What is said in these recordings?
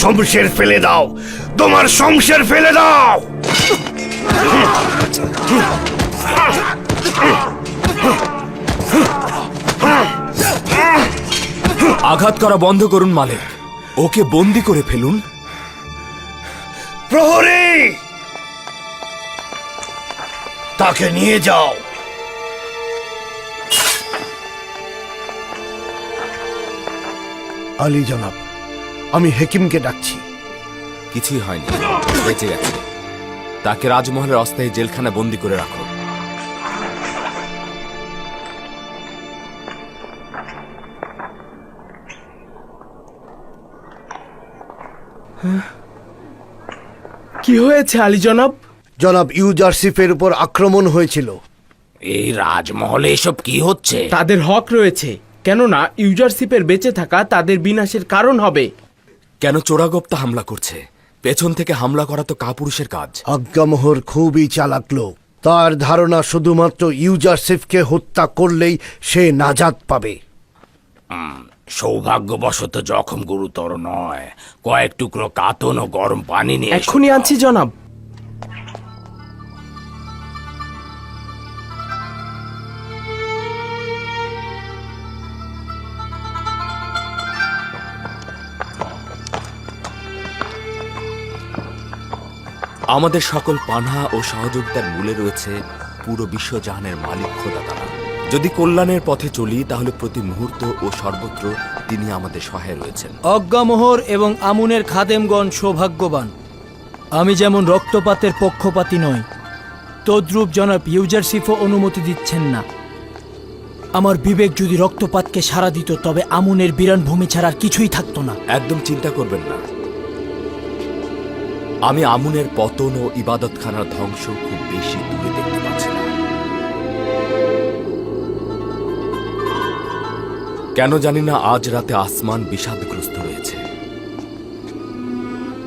শমশের ফেলে দাও। তোমার শমশের ফেলে দাও। আঘাত করা বন্ধ করুন মালিক। ওকে বন্দি করে ফেলুন। প্রহরী! তাকে নিয়ে যাও। আলী জনাব আমি হেকিমকে ডাকছি। কিছুই হয়নি। বেঁচে গেছে। তাকে রাজমহলের অস্থায়ী জেলখানা বন্দি করে রাখো। কি হয়েছে আলী জনাব? জনাব ইউজারসিফের উপর আক্রমণ হয়েছিল। এই রাজমহলে এসব কি হচ্ছে? তাদের হক রয়েছে। কেননা ইউজারশিপের বেঁচে থাকা তাদের বিনাশের কারণ হবে। কেন চোরাগোপ্তা হামলা করছে? পেছন থেকে হামলা করা তো কাপুরুষের কাজ। আজ্ঞামোহর খুবই চালাক লোক। তার ধারণা শুধুমাত্র ইউজারসিফকে হত্যা করলেই সে নাজাদ পাবে। সৌভাগ্যবশত জখম গুরুতর নয়। কয়েক টুকরো কাতন ও গরম পানি নিয়ে এখনই এক্ষুনি আনছি জনাব। আমাদের সকল পানা ও সহযোগিতার মূলে রয়েছে পুরো বিশ্বজাহানের মালিক খোদা তারা যদি কল্যাণের পথে চলি তাহলে প্রতি মুহূর্ত ও সর্বত্র তিনি আমাদের সহায় রয়েছেন। অজ্ঞামোহর এবং আমুনের খাদেমগণ সৌভাগ্যবান। আমি যেমন রক্তপাতের পক্ষপাতী নই তদ্রূপ জনাব ইউজারশিফও অনুমতি দিচ্ছেন না। আমার বিবেক যদি রক্তপাতকে সাড়া দিত তবে আমুনের বিরান ভূমি ছাড়া কিছুই থাকতো না। একদম চিন্তা করবেন না। আমি আমুনের পতন ও ইবাদতখানার ধ্বংস খুব বেশি দূরে দেখতে পাচ্ছি না। কেন জানি না আজ রাতে আসমান বিষাদগ্রস্ত রয়েছে।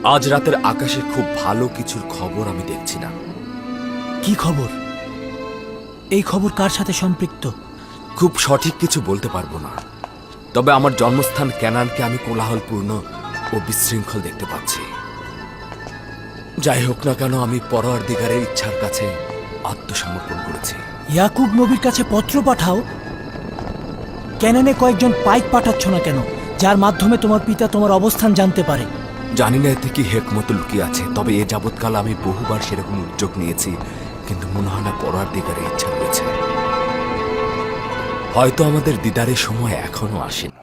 আজ রাতের আকাশে খুব ভালো কিছুর খবর আমি দেখছি না। কি খবর? এই খবর কার সাথে সম্পৃক্ত? খুব সঠিক কিছু বলতে পারব না। তবে আমার জন্মস্থান ক্যানানকে আমি কোলাহলপূর্ণ ও বিশৃঙ্খল দেখতে পাচ্ছি। যাই হোক না কেন আমি পরোয়ার দিগারের ইচ্ছার কাছে আত্মসমর্পণ করেছি। ইয়াকুব নবীর কাছে পত্র পাঠাও। ক্যানানে কয়েকজন পাইক পাঠাচ্ছ না কেন যার মাধ্যমে তোমার পিতা তোমার অবস্থান জানতে পারে? জানি না এতে কি হেকমত লুকিয়ে আছে তবে এ যাবৎকাল আমি বহুবার সেরকম উদ্যোগ নিয়েছি কিন্তু মনে হয় না পরোয়ার দিগারের ইচ্ছা রয়েছে। হয়তো আমাদের দিদারের সময় এখনও আসেনি।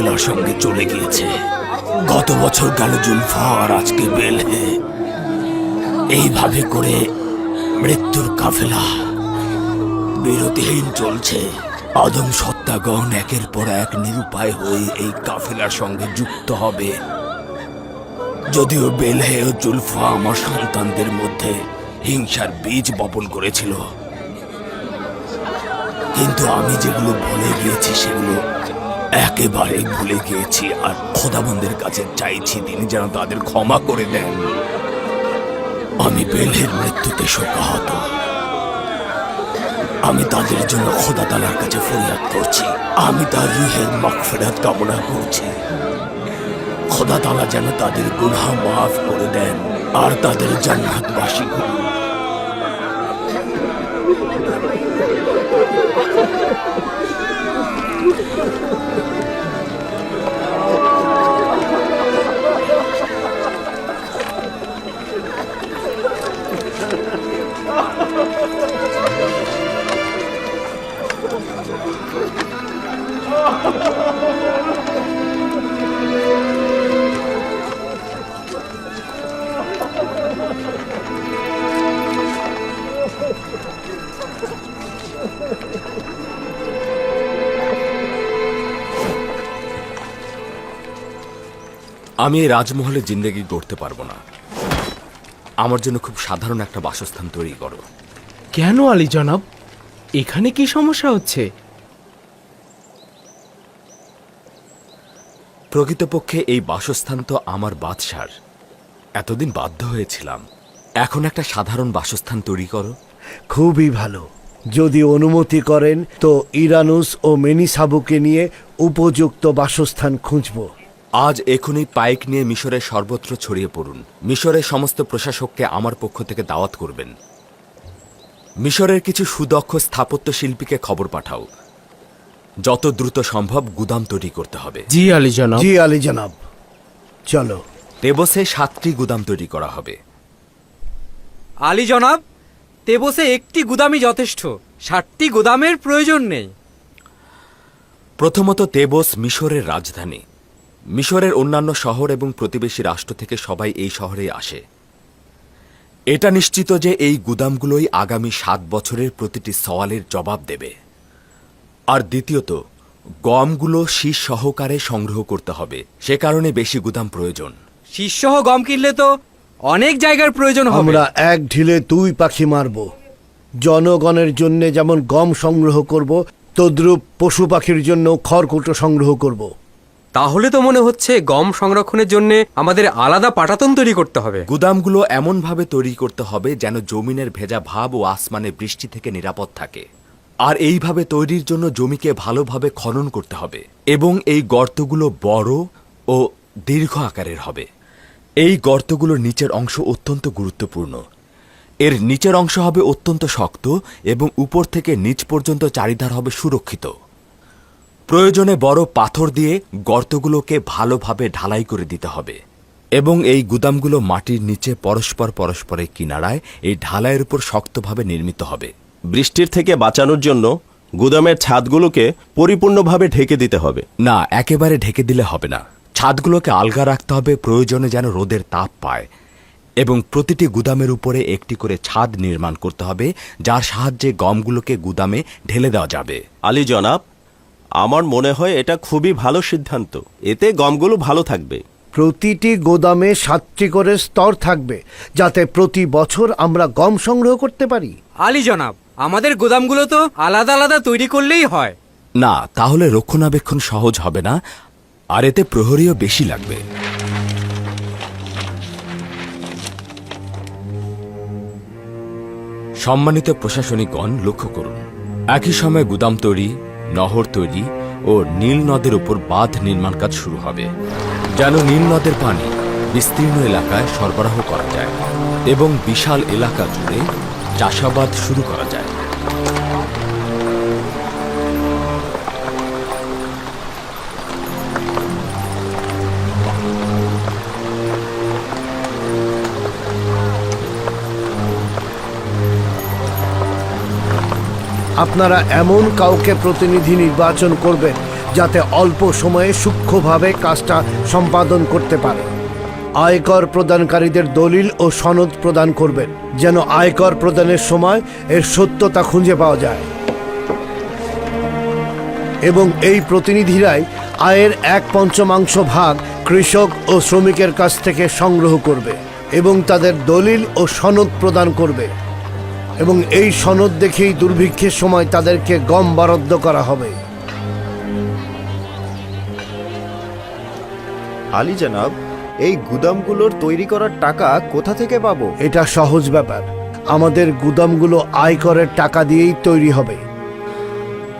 এই সঙ্গে চলে গিয়েছে। গত বছর গেল জুলফা আর আজকে বেলহে এইভাবে করে মৃত্যুর কাফেলা বিরতিহীন চলছে। আদম সত্তাগণ একের পর এক নিরুপায় হয়ে এই কাফেলার সঙ্গে যুক্ত হবে। যদিও বেলহে ও জুলফা আমার সন্তানদের মধ্যে হিংসার বীজ বপন করেছিল। কিন্তু আমি যেগুলো ভুলে গিয়েছি সেগুলো একেবারে ভুলে গিয়েছি আর খোদাবন্দের কাছে চাইছি তিনি যেন তাদের ক্ষমা করে দেন। আমি বেলহের মৃত্যুতে শোকাহত। আমি তাদের জন্য খোদা তালার কাছে ফরিয়াদ করছি। আমি তার রুহের মাগফিরাত কামনা করছি। খোদা তালা যেন তাদের গুনাহ মাফ করে দেন আর তাদের জান্নাতবাসী করুন। আমি এই রাজমহলে জিন্দেগি গড়তে পারব না। আমার জন্য খুব সাধারণ একটা বাসস্থান তৈরি করো। কেন আলী জনাব? এখানে কি সমস্যা হচ্ছে? প্রকৃতপক্ষে এই বাসস্থান তো আমার বাদশার। এতদিন বাধ্য হয়েছিলাম। এখন একটা সাধারণ বাসস্থান তৈরি করো। খুবই ভালো। যদি অনুমতি করেন তো ইরানুস ও মেনিসাবুকে নিয়ে উপযুক্ত বাসস্থান খুঁজব। আজ এখনই পাইক নিয়ে মিশরের সর্বত্র ছড়িয়ে পড়ুন। মিশরের সমস্ত প্রশাসককে আমার পক্ষ থেকে দাওয়াত করবেন। মিশরের কিছু সুদক্ষ স্থাপত্য শিল্পীকে খবর পাঠাও। যত দ্রুত সম্ভব গুদাম তৈরি করতে হবে। জি আলী জনাব। জি আলী জনাব। চলো। তেবসে সাতটি গুদাম তৈরি করা হবে। আলী জনাব তেবসে একটি গুদামই যথেষ্ট। ষাটটি গুদামের প্রয়োজন নেই। প্রথমত তেবস মিশরের রাজধানী। মিশরের অন্যান্য শহর এবং প্রতিবেশী রাষ্ট্র থেকে সবাই এই শহরে আসে। এটা নিশ্চিত যে এই গুদামগুলোই আগামী সাত বছরের প্রতিটি সওয়ালের জবাব দেবে। আর দ্বিতীয়ত গমগুলো শীষ সহকারে সংগ্রহ করতে হবে। সে কারণে বেশি গুদাম প্রয়োজন। শীষ সহ গম কিনলে তো অনেক জায়গার প্রয়োজন হবে। আমরা এক ঢিলে দুই পাখি মারব। জনগণের জন্য যেমন গম সংগ্রহ করব তদ্রূপ পশু পাখির জন্য খড়কুটো সংগ্রহ করব। তাহলে তো মনে হচ্ছে গম সংরক্ষণের জন্য আমাদের আলাদা পাটাতন তৈরি করতে হবে। গুদামগুলো এমনভাবে তৈরি করতে হবে যেন জমিনের ভেজা ভাব ও আসমানে বৃষ্টি থেকে নিরাপদ থাকে। আর এইভাবে তৈরির জন্য জমিকে ভালোভাবে খনন করতে হবে এবং এই গর্তগুলো বড় ও দীর্ঘ আকারের হবে। এই গর্তগুলোর নিচের অংশ অত্যন্ত গুরুত্বপূর্ণ। এর নিচের অংশ হবে অত্যন্ত শক্ত এবং উপর থেকে নিচ পর্যন্ত চারিধার হবে সুরক্ষিত। প্রয়োজনে বড় পাথর দিয়ে গর্তগুলোকে ভালোভাবে ঢালাই করে দিতে হবে। এবং এই গুদামগুলো মাটির নিচে পরস্পর পরস্পরের কিনারায় এই ঢালাইয়ের উপর শক্তভাবে নির্মিত হবে। বৃষ্টির থেকে বাঁচানোর জন্য গুদামের ছাদগুলোকে পরিপূর্ণভাবে ঢেকে দিতে হবে। না একেবারে ঢেকে দিলে হবে না। ছাদগুলোকে আলগা রাখতে হবে প্রয়োজনে যেন রোদের তাপ পায়। এবং প্রতিটি গুদামের উপরে একটি করে ছাদ নির্মাণ করতে হবে যার সাহায্যে গমগুলোকে গুদামে ঢেলে দেওয়া যাবে। আলী জনাব আমার মনে হয় এটা খুবই ভালো সিদ্ধান্ত। এতে গমগুলো ভালো থাকবে। প্রতিটি গোদামে সাতটি করে স্তর থাকবে যাতে প্রতি বছর আমরা গম সংগ্রহ করতে পারি। আলী জনাব আমাদের গোদামগুলো তো আলাদা আলাদা তৈরি করলেই হয়। না তাহলে রক্ষণাবেক্ষণ সহজ হবে না আর এতে প্রহরীও বেশি লাগবে। সম্মানিত প্রশাসনিকগণ লক্ষ্য করুন একই সময় গুদাম তৈরি নহর তৈরি ও নীল নদের উপর বাঁধ নির্মাণ কাজ শুরু হবে, যেন নীল নদের পানি বিস্তীর্ণ এলাকায় সরবরাহ করা যায় এবং বিশাল এলাকা জুড়ে চাষাবাদ শুরু করা যায়। আপনারা এমন কাউকে প্রতিনিধি নির্বাচন করবেন যাতে অল্প সময়ে সূক্ষ্মভাবে কাজটা সম্পাদন করতে পারে। আয়কর প্রদানকারীদের দলিল ও সনদ প্রদান করবেন, যেন আয়কর প্রদানের সময় এর সত্যতা খুঁজে পাওয়া যায়। এবং এই প্রতিনিধিরাই আয়ের এক পঞ্চমাংশ ভাগ কৃষক ও শ্রমিকের কাছ থেকে সংগ্রহ করবে এবং তাদের দলিল ও সনদ প্রদান করবে। এবং এই সনদ দেখেই দুর্ভিক্ষের সময় তাদেরকে গম বরাদ্দ করা হবে। আলী জানাব এই গুদামগুলোর তৈরি করার টাকা কোথা থেকে পাবো? এটা সহজ ব্যাপার। আমাদের গুদামগুলো আয়করের টাকা দিয়েই তৈরি হবে।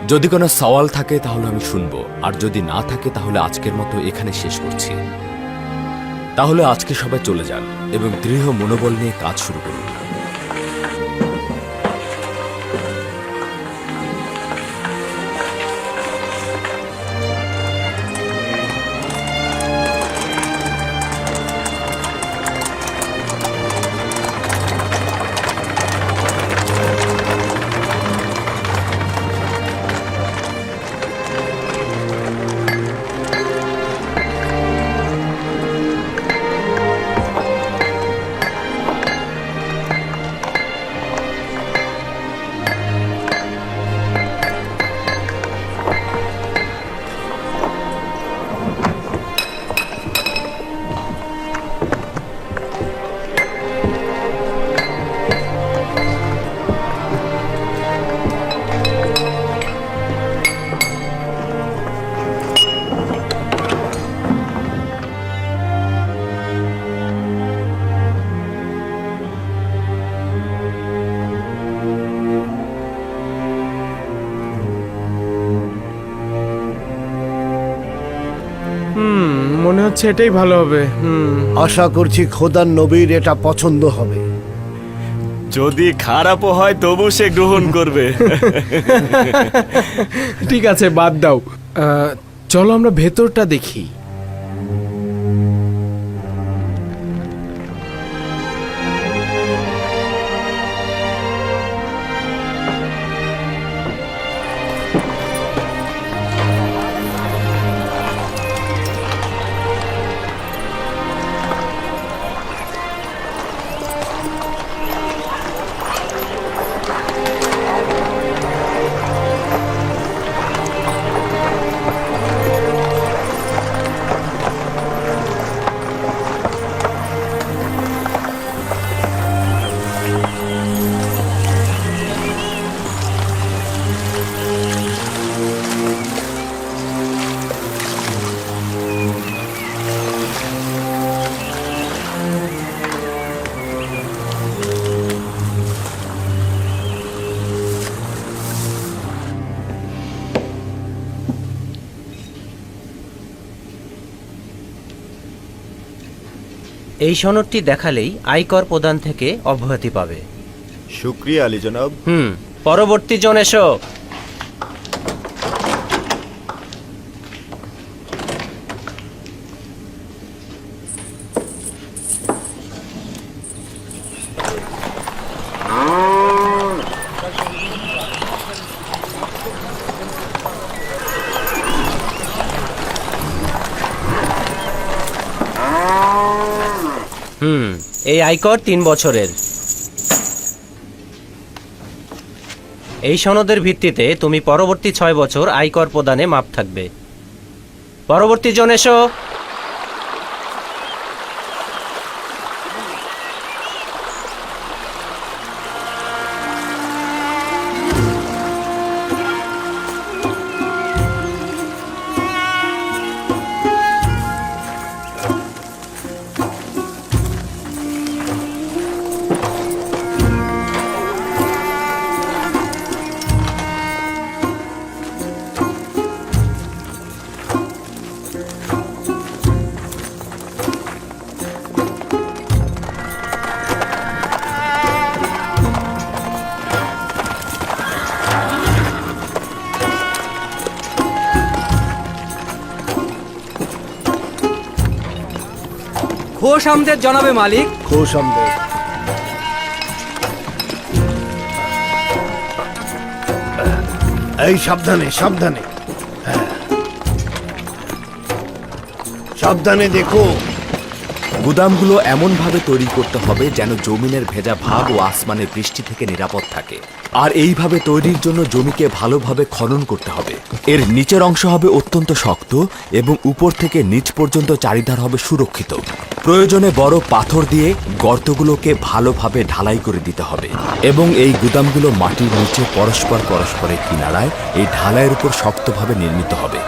যদি কোনো সওয়াল থাকে তাহলে আমি শুনব আর যদি না থাকে তাহলে আজকের মতো এখানে শেষ করছি। তাহলে আজকে সবাই চলে যান এবং দৃঢ় মনোবল নিয়ে কাজ শুরু করুন। হচ্ছে এটাই ভালো হবে হুম। আশা করছি খোদার নবীর এটা পছন্দ হবে। যদি খারাপও হয় তবু সে গ্রহণ করবে। ঠিক আছে বাদ দাও। আহ, চলো আমরা ভেতরটা দেখি। এই সনদটি দেখালেই আয়কর প্রদান থেকে অব্যাহতি পাবে। শুক্রিয়া আলী জনাব। হুম পরবর্তী জন এসো। হুম। এই আয়কর তিন বছরের। এই সনদের ভিত্তিতে তুমি পরবর্তী ছয় বছর আয়কর প্রদানে মাপ থাকবে। পরবর্তী জন এসো। খোশ জনাবে মালিক। খোশ এই সাবধানে সাবধানে। হ্যাঁ। সাবধানে দেখো। গুদামগুলো এমনভাবে তৈরি করতে হবে যেন জমিনের ভেজা ভাব ও আসমানের বৃষ্টি থেকে নিরাপদ থাকে। আর এইভাবে তৈরির জন্য জমিকে ভালোভাবে খনন করতে হবে। এর নিচের অংশ হবে অত্যন্ত শক্ত এবং উপর থেকে নিচ পর্যন্ত চারিধার হবে সুরক্ষিত। প্রয়োজনে বড় পাথর দিয়ে গর্তগুলোকে ভালোভাবে ঢালাই করে দিতে হবে। এবং এই গুদামগুলো মাটির নিচে পরস্পর পরস্পরের কিনারায় এই ঢালাইয়ের উপর শক্তভাবে নির্মিত হবে।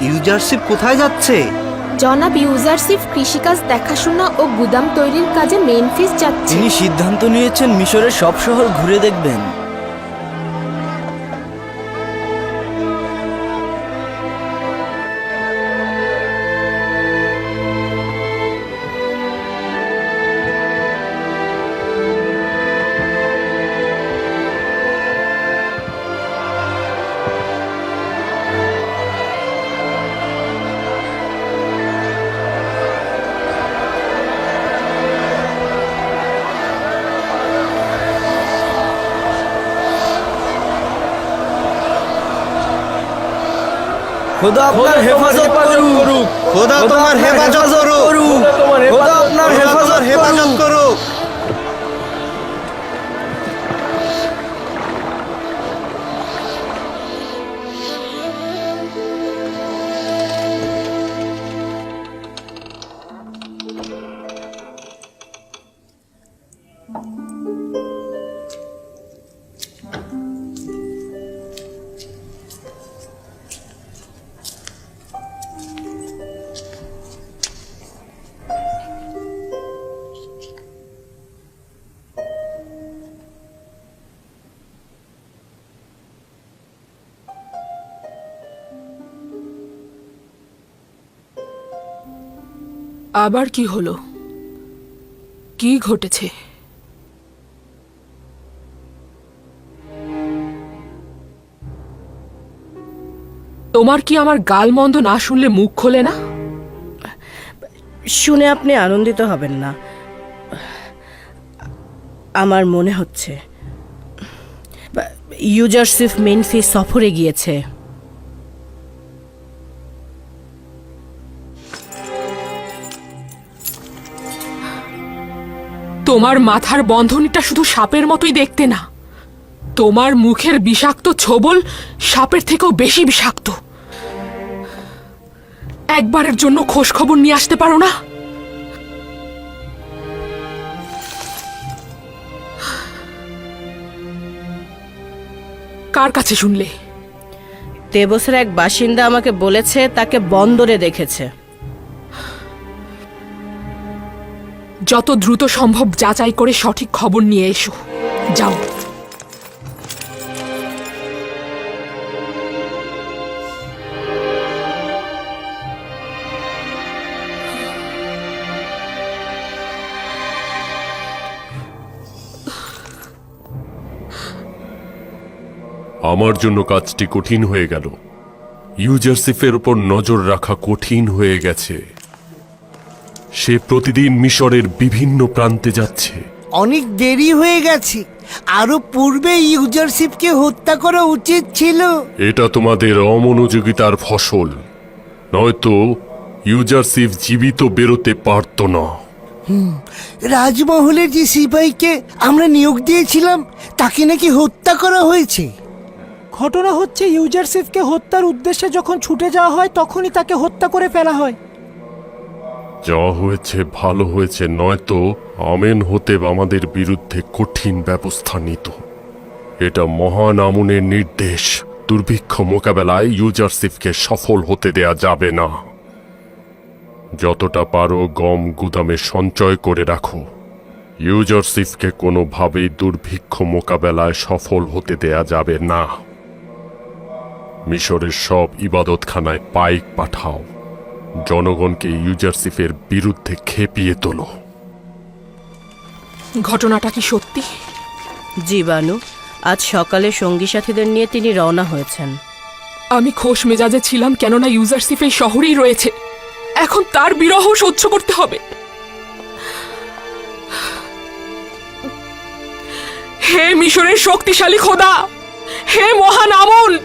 ইউজারশিপ কোথায় যাচ্ছে? জনাব ইউজারশিপ কৃষিকাজ দেখাশোনা ও গুদাম তৈরির কাজে মেনফিস যাচ্ছে। তিনি সিদ্ধান্ত নিয়েছেন মিশরের সব শহর ঘুরে দেখবেন। খোদা আপনার হেফাজত করুক। খোদা তোমার হেফাজত করুক। খোদা আপনার আবার কি হলো? কি ঘটেছে? তোমার কি আমার গালমন্দ না শুনলে মুখ খোলে না? শুনে আপনি আনন্দিত হবেন না। আমার মনে হচ্ছে, ইউজারসিফ মেনফি সফরে গিয়েছে। তোমার মাথার বন্ধনীটা শুধু সাপের মতোই দেখতে না। তোমার মুখের বিষাক্ত ছোবল সাপের থেকেও বেশি বিষাক্ত। একবারের জন্য খোঁজ খবর নিয়ে আসতে পারো না? কার কাছে শুনলে? দেবসের এক বাসিন্দা আমাকে বলেছে, তাকে বন্দরে দেখেছে যত দ্রুত সম্ভব যাচাই করে সঠিক খবর নিয়ে এসো। যাও। আমার জন্য কাজটি কঠিন হয়ে গেল। ইউজারসিফের উপর নজর রাখা কঠিন হয়ে গেছে। সে প্রতিদিন মিশরের বিভিন্ন প্রান্তে যাচ্ছে। অনেক দেরি হয়ে গেছে। আরও পূর্বে ইউজারশিপকে হত্যা করা উচিত ছিল। এটা তোমাদের অমনোযোগিতার ফসল। নয়তো ইউজারসিফ জীবিত বেরোতে পারত না। রাজমহলের যে সিপাহীকে আমরা নিয়োগ দিয়েছিলাম তাকে নাকি হত্যা করা হয়েছে? ঘটনা হচ্ছে ইউজারশিপকে হত্যার উদ্দেশ্যে যখন ছুটে যাওয়া হয় তখনই তাকে হত্যা করে ফেলা হয়। যা হয়েছে ভালো হয়েছে, নয়তো আমেন হতে আমাদের বিরুদ্ধে কঠিন ব্যবস্থা নিত। এটা মহান আমনের নির্দেশ। দুর্ভিক্ষ মোকাবেলায় ইউজারসিফকে সফল হতে দেয়া যাবে না। যতটা পারো গম গুদামে সঞ্চয় করে রাখো। ইউজারসিফকে কোনোভাবেই দুর্ভিক্ষ মোকাবেলায় সফল হতে দেয়া যাবে না। মিশরের সব ইবাদতখানায় পাইক পাঠাও। জনগণকে ইউজারসিফের বিরুদ্ধে খেপিয়ে তোলো। ঘটনাটা কি সত্যি? জীবাণু আজ সকালে সঙ্গী সাথীদের নিয়ে তিনি রওনা হয়েছেন। আমি খোশ মেজাজে ছিলাম কেননা ইউজারশিপ এই শহরেই রয়েছে। এখন তার বিরহ সহ্য করতে হবে। হে মিশরের শক্তিশালী খোদা! হে মহান আমল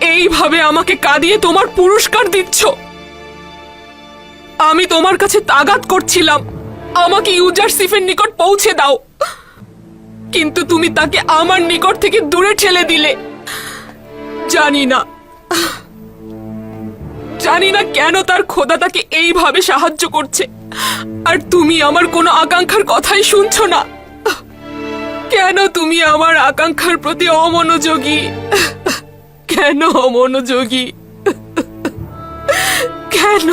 এইভাবে আমাকে কাঁদিয়ে তোমার পুরস্কার দিচ্ছ। আমি তোমার কাছে তাগাত করছিলাম। আমাকে ইউজারশিফের নিকট পৌঁছে দাও। কিন্তু তুমি তাকে আমার নিকট থেকে দূরে ঠেলে দিলে। জানি না। জানি না কেন তার খোদা তাকে এইভাবে সাহায্য করছে। আর তুমি আমার কোনো আকাঙ্ক্ষার কথাই শুনছো না। কেন তুমি আমার আকাঙ্ক্ষার প্রতি অমনোযোগী? কেন মনোযোগী কেন?